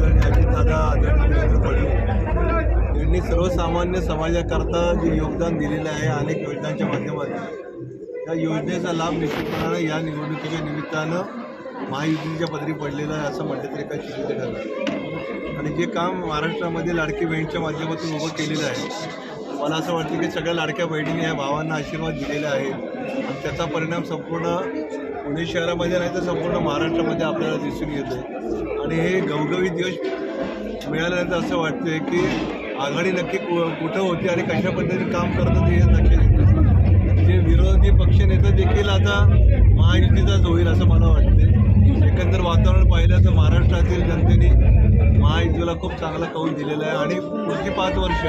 आदरणीय अजितदादा आदरणीय देवेंद्र फडणवीस यांनी सर्वसामान्य समाजाकरता जे योगदान दिलेलं आहे अनेक योजनांच्या माध्यमातून या योजनेचा लाभ निश्चितपणानं या निवडणुकीच्या निमित्तानं महायुतीच्या पदरी पडलेलं आहे असं म्हटलं तरी काही चुकीचं ठरलं आणि जे काम महाराष्ट्रामध्ये लाडकी बहिणीच्या माध्यमातून उभं केलेलं आहे मला असं वाटतं की सगळ्या लाडक्या बहिणींनी या भावांना आशीर्वाद दिलेले आहेत. आणि त्याचा परिणाम संपूर्ण पुणे शहरामध्ये नाही तर संपूर्ण महाराष्ट्रामध्ये आपल्याला दिसून येतो आणि हे गवगवीत यश मिळाल्यानंतर असं वाटतंय की आघाडी नक्की कु कुठं होती आणि कशा पद्धतीने काम करत होते हे लक्षात येतं जे विरोधी पक्षनेते देखील आता महायुतीचाच होईल असं मला वाटते एकंदर वातावरण पाहिलं तर महाराष्ट्रातील जनतेने महायुतीला खूप चांगला कौल दिलेला आहे. आणि पुढची पाच वर्ष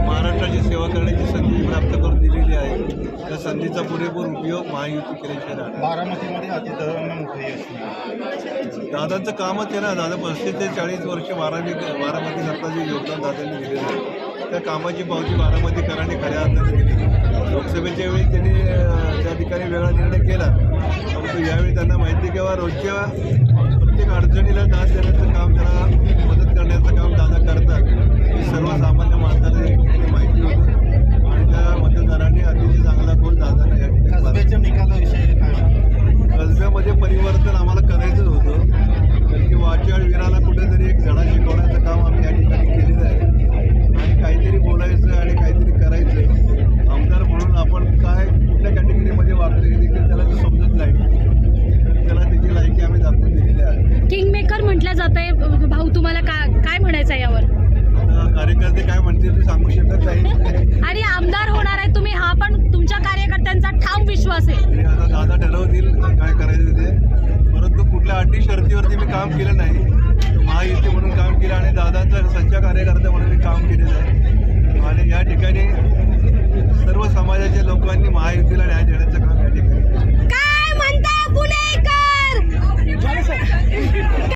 महाराष्ट्राची सेवा करण्याची संधी प्राप्त करून दिलेली आहे त्या संधीचा पुरेपूर उपयोग महायुती केल्याशिवाय राहणार नाही. बारामतीमध्ये अतिधरण मोठे यश मिळालं. दादांचं कामच आहे ना दादा पस्तीस ते चाळीस वर्ष बारावी बारामती करता जे योगदान दादांनी दिलेलं आहे त्या कामाची पावती बारामतीकरांनी खऱ्या अर्थाने दिली लोकसभेच्या वेळी त्यांनी त्या ठिकाणी वेगळा निर्णय केला परंतु यावेळी त्यांना माहिती किंवा रोजच्या प्रत्येक अडचणीला दाद देण्याचं काम त्यांना तुम्हाला का काय म्हणायचं आहे यावर? कार्यकर्ते काय म्हणतील ते सांगू शकत नाही. आणि आमदार होणार आहे तुम्ही. हा पण तुमच्या कार्यकर्त्यांचा ठाम विश्वास आहे. आता दादा ठरवतील काय करायचं ते. परंतु कुठल्या अटी शर्तीवरती मी काम केलं नाही. महायुती म्हणून काम केलं आणि दादांचा सच्चा कार्यकर्ता म्हणून मी काम केलेलं आहे. आणि या ठिकाणी